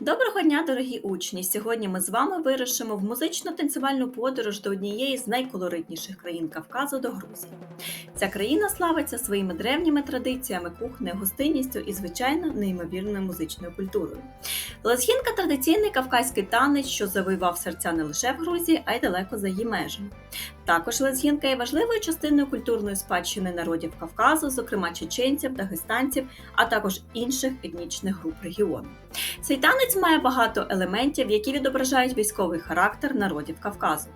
Доброго дня, дорогі учні! Сьогодні ми з вами вирушимо в музично-танцювальну подорож до однієї з найколоритніших країн Кавказу до Грузії. Ця країна славиться своїми древніми традиціями, кухнею, гостинністю і, звичайно, неймовірною музичною культурою. Лезгінка традиційний кавказький танець, що завоював серця не лише в Грузії, а й далеко за її межами. Також лезгінка є важливою частиною культурної спадщини народів Кавказу, зокрема чеченців, дагестанців, а також інших етнічних груп регіону. Цей танець має багато елементів, які відображають військовий характер народів Кавказу.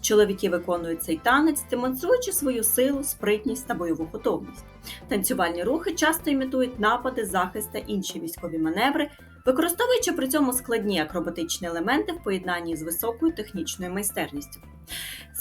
Чоловіки виконують цей танець, демонструючи свою силу, спритність та бойову готовність. Танцювальні рухи часто імітують напади, захист та інші військові маневри, використовуючи при цьому складні акробатичні елементи в поєднанні з високою технічною майстерністю.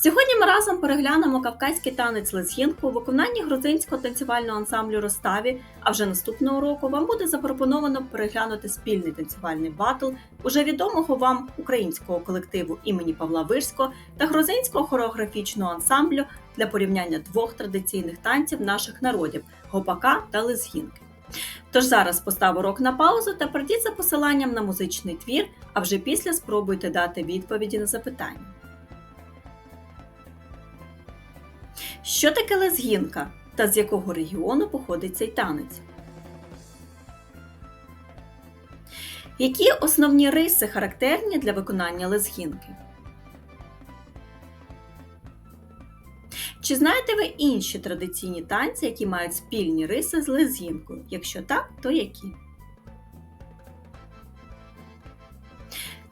Сьогодні ми разом переглянемо кавказький танець лезгінку у виконанні грузинського танцювального ансамблю Роставі. А вже наступного року вам буде запропоновано переглянути спільний танцювальний батл уже відомого вам українського колективу імені Павла Вирського та грузинського хореографічного ансамблю для порівняння двох традиційних танців наших народів гопака та лезгінки. Тож зараз постав урок на паузу та прийдіть за посиланням на музичний твір, а вже після спробуйте дати відповіді на запитання. Що таке лезгінка та з якого регіону походить цей танець? Які основні риси характерні для виконання лезгінки? Чи знаєте ви інші традиційні танці, які мають спільні риси з лезгінкою? Якщо так, то які?